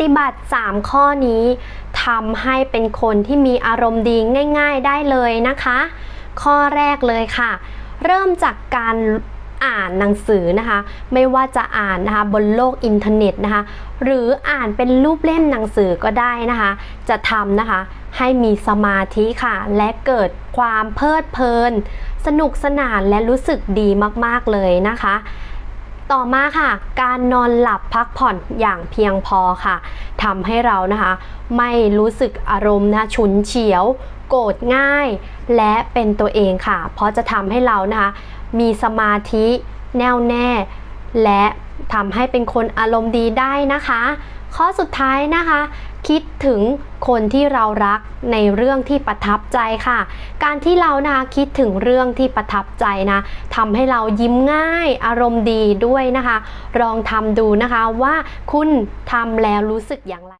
ฏิบัติ 3 ข้อนี้ทำให้เป็นคนที่มีอารมณ์ดีง่าย ๆได้เลยนะคะ ข้อแรกเลยค่ะ เริ่มจากการอ่านหนังสือนะคะ ไม่ว่าจะอ่านนะคะบนโลกอินเทอร์เน็ตนะคะ หรืออ่านเป็นรูปเล่มหนังสือก็ได้นะคะ จะทำนะคะให้มีสมาธิค่ะ และเกิดความเพลิดเพลิน สนุกสนานและรู้สึกดีมากๆเลยนะคะ ต่อมาค่ะ การนอนหลับพักผ่อนอย่างเพียงพอค่ะทำให้เรานะคะ ไม่รู้สึกอารมณ์นะฉุนเฉียว โกรธง่าย และเป็นตัวเองค่ะ เพราะจะทำให้เรานะคะ มีสมาธิแน่วแน่ และทำให้เป็นคนอารมณ์ดีได้นะคะ ข้อสุดท้ายนะคะ คิดถึงคนที่เรารักในเรื่องที่ประทับใจค่ะ การที่เรานะคะคิดถึงเรื่องที่ประทับใจนะทำให้เรายิ้มง่ายอารมณ์ดีด้วยนะคะ ลองทำดูนะคะว่าคุณทำแล้วรู้สึกอย่างไร